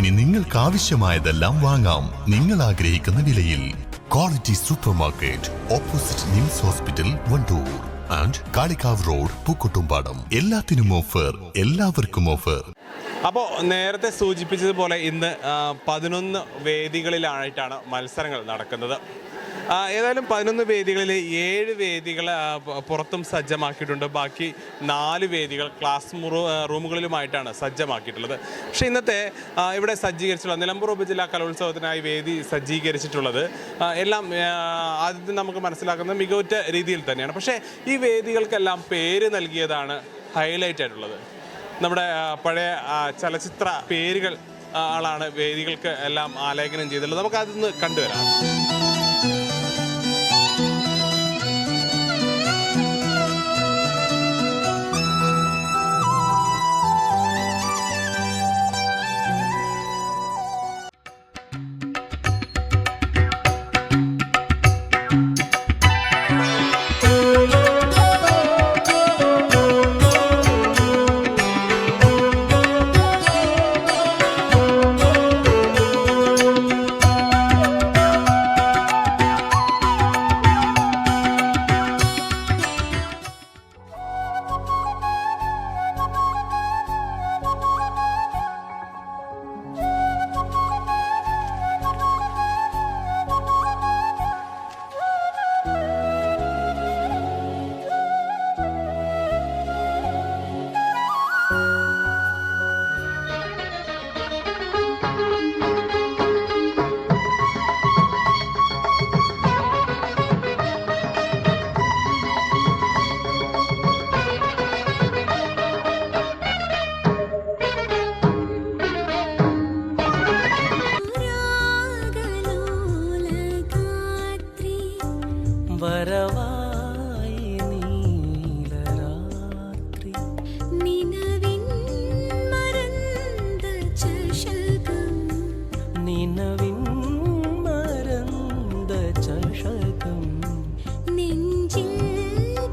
ഇനി നിങ്ങൾക്ക് ആവശ്യമായതെല്ലാം വാങ്ങാം. നിങ്ങൾ ആഗ്രഹിക്കുന്ന വിലയിൽ quality super market opposite NIMS hospital Wandoor. And Kalikavu road Pookkottumpadam. എല്ലാത്തിനും ഓഫർ എല്ലാവർക്കും ഓഫർ. അപ്പോൾ നേരത്തെ സൂചിപ്പിച്ചതുപോലെ ഇന്ന് പതിനൊന്ന് വേദികളിലായിട്ടാണ് മത്സരങ്ങൾ നടക്കുന്നത്. ഏതായാലും പതിനൊന്ന് വേദികളിൽ ഏഴ് വേദികൾ പുറത്തും സജ്ജമാക്കിയിട്ടുണ്ട്. ബാക്കി നാല് വേദികൾ ക്ലാസ് റൂമുകളിലുമായിട്ടാണ് സജ്ജമാക്കിയിട്ടുള്ളത്. പക്ഷേ ഇന്നത്തെ ഇവിടെ സജ്ജീകരിച്ചുള്ള നിലമ്പൂർ ഉപജില്ലാ കലോത്സവത്തിനായി വേദി സജ്ജീകരിച്ചിട്ടുള്ളത് എല്ലാം ആദ്യം നമുക്ക് മനസ്സിലാക്കുന്നത് മികവുറ്റ രീതിയിൽ തന്നെയാണ്. പക്ഷേ ഈ വേദികൾക്കെല്ലാം പേര് നൽകിയതാണ് ഹൈലൈറ്റ് ആയിട്ടുള്ളത്. നമ്മുടെ പഴയ ചലച്ചിത്ര പേരുകൾ ആളാണ് വേദികൾക്ക് എല്ലാം ആലേഖനം ചെയ്തിട്ടുള്ളത്. നമുക്ക് അതൊന്ന് കണ്ടുവരാം. വരവായി നീലരാത്രി. നിനവിൻ ചഷകം ചഷകം നെഞ്ചിൽ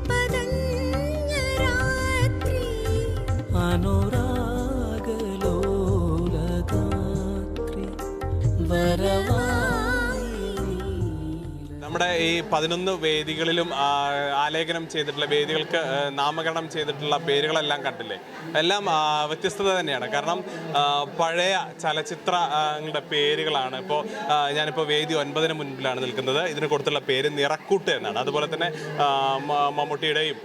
പതഞ്ഞ രാത്രി. നീല നമ്മുടെ ഈ പതിനൊന്ന് വേദികളിലും ആലേഖനം ചെയ്തിട്ടുള്ള വേദികൾക്ക് നാമകരണം ചെയ്തിട്ടുള്ള പേരുകളെല്ലാം കണ്ടില്ലേ? എല്ലാം വ്യത്യസ്തത തന്നെയാണ്. കാരണം പഴയ ചലച്ചിത്രങ്ങളുടെ പേരുകളാണ് ഇപ്പോൾ ഞാനിപ്പോൾ വേദി ഒൻപതിന് മുൻപിലാണ് നിൽക്കുന്നത്. ഇതിന് കൊടുത്തുള്ള പേര് നിറക്കൂട്ട് എന്നാണ്. അതുപോലെ തന്നെ മമ്മൂട്ടിയുടെയും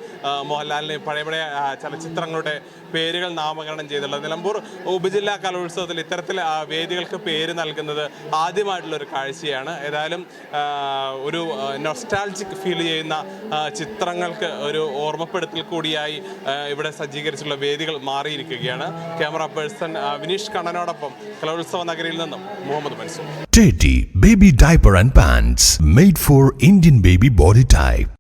മോഹൻലാലിന്റെയും പഴയ പഴയ ചലച്ചിത്രങ്ങളുടെ പേരുകൾ നാമകരണം ചെയ്തിട്ടുള്ളത് നിലമ്പൂർ ഉപജില്ലാ കലോത്സവത്തിൽ ഇത്തരത്തിൽ വേദികൾക്ക് പേര് നൽകുന്നത് ആദ്യമായിട്ടുള്ള ഒരു കാഴ്ചയാണ്. ഏതായാലും ആ, നൊസ്റ്റാൾജിക് ഫീൽ ചെയ്യുന്ന ചിത്രങ്ങൾക്ക് ഒരു ഓർമ്മപ്പെടുത്തൽ കൂടിയായി ഇവിടെ സജ്ജീകരിച്ചുള്ള വേദികൾ മാറിയിരിക്കുകയാണ് ക്യാമറ പേഴ്സൺ വിനീഷ് കണ്ണനോടൊപ്പം കലോത്സവ നഗരിയിൽ നിന്നും Muhammad Mansoor Baby Diaper and Pants made for Indian baby body type.